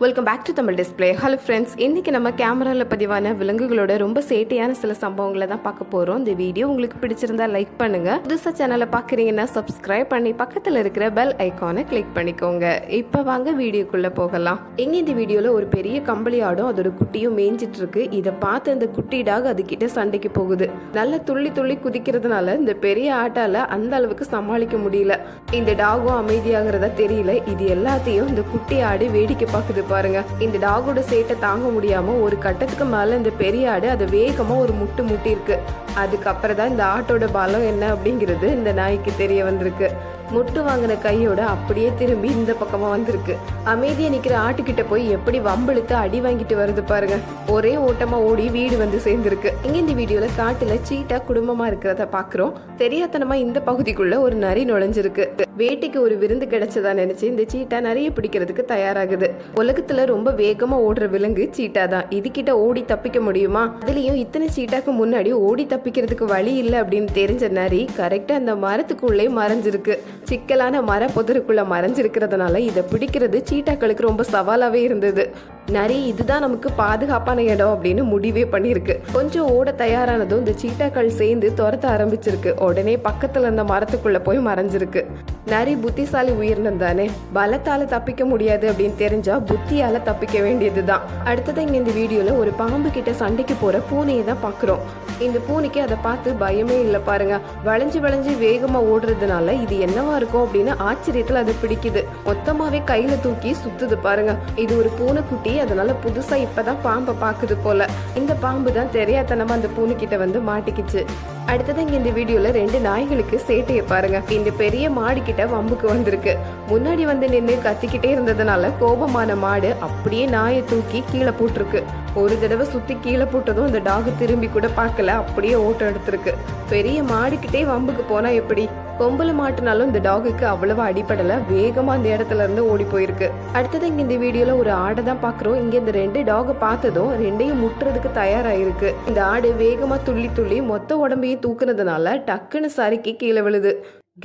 Welcome back to Tamil display hello friends இன்றைக்கி நம்ம கேமராவில் பதிவான விலங்குகளோட ரொம்ப சேட்டையான சில சம்பவங்களை தான் பார்க்க போகிறோம் இந்த வீடியோ உங்களுக்கு பிடிச்சிருந்தா லைக் பண்ணுங்க. புதுசாக சேனலை பார்க்குறீங்கன்னா சப்ஸ்கிரைப் பண்ணி பக்கத்தில் இருக்கிற பெல் ஐக்கானை கிளிக் பண்ணிக்கோங்க. இப்போ வாங்க வீடியோக்குள்ளே போகலாம். எங்கே இந்த வீடியோவில் ஒரு பெரிய கம்பளி ஆடும் அதோட குட்டியும் மேய்ஞ்சிட்டு இருக்கு. இதை பார்த்து அந்த குட்டி டாக் அதுக்கிட்ட சண்டைக்கு போகுது. நல்ல துள்ளி துள்ளி குதிக்கிறதுனால இந்த பெரிய ஆட்டால அந்த அளவுக்கு சமாளிக்க முடியல. இந்த டாகும் அமைதியாகிறதா தெரியல. இது எல்லாத்தையும் இந்த குட்டி ஆடு வேடிக்கை பார்க்குது பாருங்க. இந்த டாகோட சேட்டை தாங்க முடியாம ஒரு கட்டத்துக்கு மேல இந்த பெரிய ஆடு அதை வேகமா ஒரு முட்டு முட்டி இருக்கு அதுக்கப்புறம் தான் இந்த ஆட்டோட பலம் என்ன அப்படிங்கிறது இந்த நாய்க்கு தெரிய வந்திருக்கு. முட்டு வாங்கின கையோட அப்படியே திரும்பி இந்த பக்கமா வந்திருக்கு. அமைதியா நிக்கிற ஆட்டுக்கிட்ட போய் எப்படி வம்பிழுத்து அடி வாங்கிட்டு வருது பாருங்க. ஒரே ஓட்டமா ஓடி வீடு வந்து சேர்ந்திருக்கு. இங்க இந்த வீடியோல காட்டுல சீட்டா குடும்பமா இருக்கிறத பாக்குறோம். தெரியாதனமா இந்த பகுதிக்குள்ள ஒரு நரி நுழைஞ்சிருக்கு. வேட்டைக்கு ஒரு விருந்து கிடைச்சதா நினைச்சு இந்த சீட்டா நிறைய பிடிக்கிறதுக்கு தயாராகுது. உலகத்துல ரொம்ப வேகமா ஓடுற விலங்கு சீட்டா தான். இதுகிட்ட ஓடி தப்பிக்க முடியுமா? அதுலயும் இத்தனை சீட்டாக்கு முன்னாடி ஓடி தப்பிக்கிறதுக்கு வழி இல்லை அப்படின்னு தெரிஞ்ச நரி கரெக்டா அந்த மரத்துக்குள்ளே மறைஞ்சிருக்கு. சிக்கலான மர புதருக்குள்ள மறைஞ்சிருக்கிறதுனால இதை பிடிக்கிறது சீட்டாக்களுக்கு ரொம்ப சவாலாவே இருந்தது. நரி இதுதான் நமக்கு பாதுகாப்பான இடம் அப்படின்னு முடிவே பண்ணியிருக்கு. கொஞ்சம் ஓட தயாரானதும் இந்த சீட்டாக்கள் சேர்ந்து துரத்த ஆரம்பிச்சிருக்கு. உடனே பக்கத்துல இருந்த மரத்துக்குள்ள போய் மறைஞ்சிருக்கு. நரி புத்திசாலி உயிரினம் தானே. பலத்தால தப்பிக்க முடியாது அப்படின்னு தெரிஞ்சா புத்தியால தப்பிக்க வேண்டியதுதான். அடுத்தது இங்க இந்த வீடியோல ஒரு பாம்பு கிட்ட சண்டைக்கு போற பூனையை தான் பாக்குறோம். இந்த பூனைக்கு அதை பார்த்து பயமே இல்லை பாருங்க. வளைஞ்சு வளைஞ்சு வேகமா ஓடுறதுனால இது என்னவா இருக்கும் அப்படின்னு ஆச்சரியத்துல அது பிடிக்குது. மொத்தமாவே கையில தூக்கி சுத்துது பாருங்க. இது ஒரு பூனைக்குட்டி அதனால புதுசா இப்பதான் பாம்பை பாக்குது போல. இந்த பாம்பு தான் தெரியாதனமா அந்த பூனைக்கிட்ட வந்து மாட்டிக்கிச்சு. அடுத்தது இங்க இந்த வீடியோல ரெண்டு நாய்களுக்கு சேட்டையை பாருங்க. இந்த பெரிய மாடு கிட்ட வம்புக்கு வந்திருக்கு. முன்னாடி வந்து நின்று கத்திக்கிட்டே இருந்ததுனால கோபமான மாடு அப்படியே நாயை தூக்கி கீழே போட்டிருக்கு. ஒரு தடவை சுத்தி கீழே போட்டதும் அந்த டாக் திரும்பி கூட பார்க்கல. அப்படியே ஓட்டம் எடுத்திருக்கு. பெரிய மாடுக்கிட்டே வம்புக்கு போனா எப்படி? கொம்புல மாட்டினாலும் இந்த டாகுக்கு அவ்வளவு அடிப்படல வேகமா அந்த இடத்துல இருந்து ஓடி போயிருக்கு. அடுத்தது இங்க இந்த வீடியோல ஒரு ஆடை தான் பாக்குறோம். இங்க இந்த ரெண்டு டாக பார்த்ததும் ரெண்டையும் முட்டுறதுக்கு தயாராயிருக்கு. இந்த ஆடு வேகமா துள்ளி துள்ளி மொத்த உடம்பையும் தூக்குனதுனால டக்குன்னு சறுக்கி கீழே விழுது.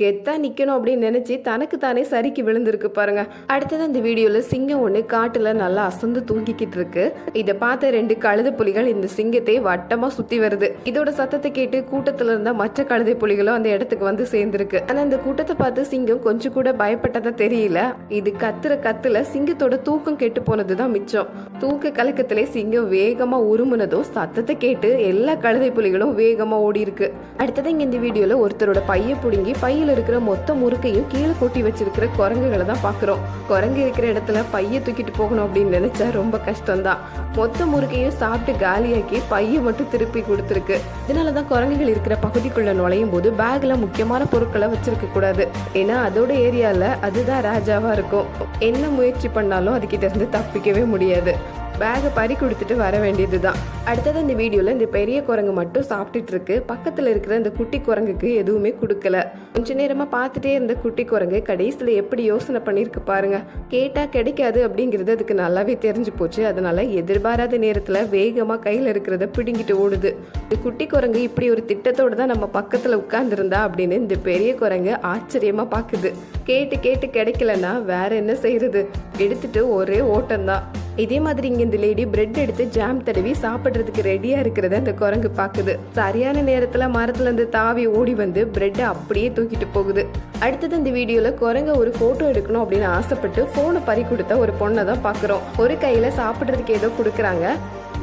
கெத்தா நிக்கணும் அப்படின்னு நினைச்சு தனக்கு தானே சறுக்கி விழுந்திருக்கு பாருங்க. அடுத்தது அந்த வீடியோல சிங்கம் ஒண்ணு காட்டுல நல்லா அசந்து தூங்கிக்கிட்டு இருக்கு. இதை பார்த்த ரெண்டு கழுத புலிகள் இந்த சிங்கத்தை வட்டமா சுத்தி வருது. இதோட சத்தத்தை கேட்டு கூட்டத்துல இருந்த மற்ற கழுதை புலிகளும் அந்த இடத்துக்கு வந்து சேர்ந்திருக்கு. ஆனா அந்த கூட்டத்தை பார்த்து சிங்கம் கொஞ்சம் கூட பயப்பட்டதா தெரியல. இது கத்துற கத்துல சிங்கத்தோட தூக்கம் கெட்டு போனதுதான் மிச்சம். தூக்க கலக்கத்திலே சிங்கம் வேகமா உருமுனதும் சத்தத்தை கேட்டு எல்லா கழுதை புலிகளும் வேகமா ஓடி இருக்கு அடுத்தது இங்க இந்த வீடியோல ஒருத்தரோட பைய புடுங்கி பையில இருக்கிற மொத்த முறுக்கையும் கீழே கொட்டி வச்சிருக்கிற குரங்குகளை தான் பார்க்குறோம் குரங்கு இருக்கிற இடத்துல பையை தூக்கிட்டு போகணும் அப்படின்னு நினைச்சா ரொம்ப கஷ்டம்தான். மொத்த முறுக்கையும் சாப்பிட்டு காலியாக்கி பையை மட்டும் திருப்பி கொடுத்துருக்கு. இதனால தான் குரங்குகள் இருக்கிற பகுதிக்குள்ள நுழையும் போது பேக்ல முக்கியமான பொருட்களை வச்சிருக்க கூடாது. ஏன்னா அதோட ஏரியால அதுதான் ராஜாவா இருக்கும். என்ன முயற்சி பண்ணாலும் அதுகிட்ட இருந்து தப்பிக்கவே முடியாது. பேகை பறி கொடுத்துட்டு வர வேண்டியது தான் அடுத்தது இந்த வீடியோவில் இந்த பெரிய குரங்கு மட்டும் சாப்பிட்டுட்டு இருக்கு பக்கத்தில் இருக்கிற இந்த குட்டி குரங்குக்கு எதுவுமே கொடுக்கல. கொஞ்ச நேரமாக பார்த்துட்டே இருந்த குட்டி குரங்கு கடைசியில் எப்படி யோசனை பண்ணியிருக்கு பாருங்க. கேட்டால் கிடைக்காது அப்படிங்கிறது அதுக்கு நல்லாவே தெரிஞ்சு போச்சு. அதனால எதிர்பாராத நேரத்தில் வேகமாக கையில் இருக்கிறத பிடுங்கிட்டு ஓடுது. இந்த குட்டி குரங்கு இப்படி ஒரு திட்டத்தோடு தான் நம்ம பக்கத்தில் உட்கார்ந்துருந்தா அப்படின்னு இந்த பெரிய குரங்கு ஆச்சரியமாக பார்க்குது கேட்டு கேட்டு கிடைக்கலன்னா வேற என்ன செய்யறது எடுத்துட்டு ஒரே ஓட்டம்தான். இதே மாதிரி இங்க இந்த லேடி பிரெட் எடுத்து ஜாம் தடவி சாப்பிடுறதுக்கு ரெடியா இருக்கிறத அந்த குரங்கு பாக்குது. சரியான நேரத்துல மரத்துல இருந்து தாவி ஓடி வந்து பிரெட்டை அப்படியே தூக்கிட்டு போகுது. அடுத்தது இந்த வீடியோல குரங்க ஒரு போட்டோ எடுக்கணும் அப்படின்னு ஆசைப்பட்டு போனை பறி கொடுத்த ஒரு பொண்ணை தான் பாக்குறோம். ஒரு கையில சாப்பிடுறதுக்கு ஏதோ கொடுக்குறாங்க.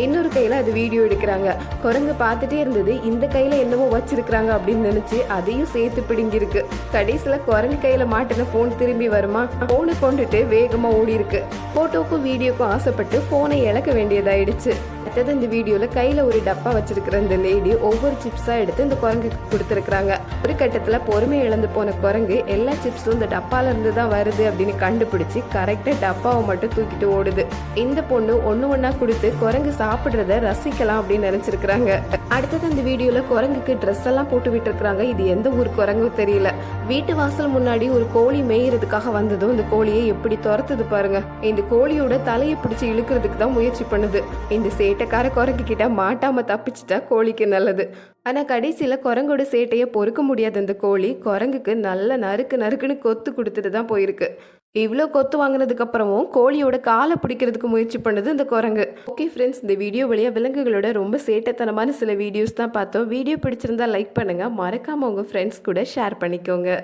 இன்னொரு கையில் அது வீடியோ எடுக்கிறாங்க. குரங்கு பார்த்துட்டே இருந்தது இந்த கையில் என்னமோ வச்சிருக்கிறாங்க அப்படின்னு நினச்சி அதையும் சேர்த்து பிடுங்கிருக்கு கடைசியில் குரங்கு கையில் மாட்டின ஃபோன் திரும்பி வருமா? ஃபோனை கொண்டுட்டு வேகமாக ஓடி இருக்கு ஃபோட்டோக்கும் வீடியோக்கும் ஆசைப்பட்டு ஃபோனை இழக்க வேண்டியதாயிடுச்சு. அடுத்தது இந்த வீடியோல கையில ஒரு டப்பா வச்சிருக்கிற இந்த லேடி ஒவ்வொரு சிப்ஸா எடுத்து இந்த குரங்குக்கு கொடுத்துருக்காங்க ஒரு கட்டத்துல பொறுமை இழந்து போன குரங்கு எல்லா சிப்ஸும் இந்த டப்பால இருந்து தான் வருது அப்படின்னு கண்டுபிடிச்சு கரெக்டா டப்பாவை மட்டும் தூக்கிட்டு ஓடுது. இந்த பொண்ணு ஒண்ணு ஒன்றா கொடுத்து குரங்கு சாப்பிடுறத ரசிக்கலாம் அப்படின்னு நினைச்சிருக்காங்க அடுத்தது இந்த வீடியோல குரங்குக்கு ட்ரெஸ் எல்லாம் போட்டு விட்டுருக்காங்க இது எந்த ஊர் குரங்கும் தெரியல. வீட்டு வாசல் முன்னாடி ஒரு கோழி மேயறதுக்காக வந்ததும் இந்த கோழியை எப்படி துரத்துது பாருங்க. இந்த கோழியோட தலையை பிடிச்சு இழுக்கிறதுக்கு தான் முயற்சி பண்ணுது. இந்த சேட்டைக்கார குரங்கு கிட்ட மாட்டாம தப்பிச்சிட்டா கோழிக்கு நல்லது. ஆனா கடைசியில குரங்கோட சேட்டையை பொறுக்க முடியாத அந்த கோழி குரங்குக்கு நல்ல நறுக்கு நறுக்குன்னு கொத்து கொடுத்துட்டு தான் போயிருக்கு. இவ்வளோ கொத்து வாங்கினதுக்கு அப்புறமும் கோழியோட காலை பிடிக்கிறதுக்கு முயற்சி பண்ணது இந்த குரங்கு. ஓகே ஃப்ரெண்ட்ஸ் இந்த வீடியோ வழியாக விலங்குகளோட ரொம்ப சேட்டத்தனமான சில வீடியோஸ் தான் பார்த்தோம். வீடியோ பிடிச்சிருந்தா லைக் பண்ணுங்கள் மறக்காமல் உங்கள் ஃப்ரெண்ட்ஸ் கூட ஷேர் பண்ணிக்கோங்க.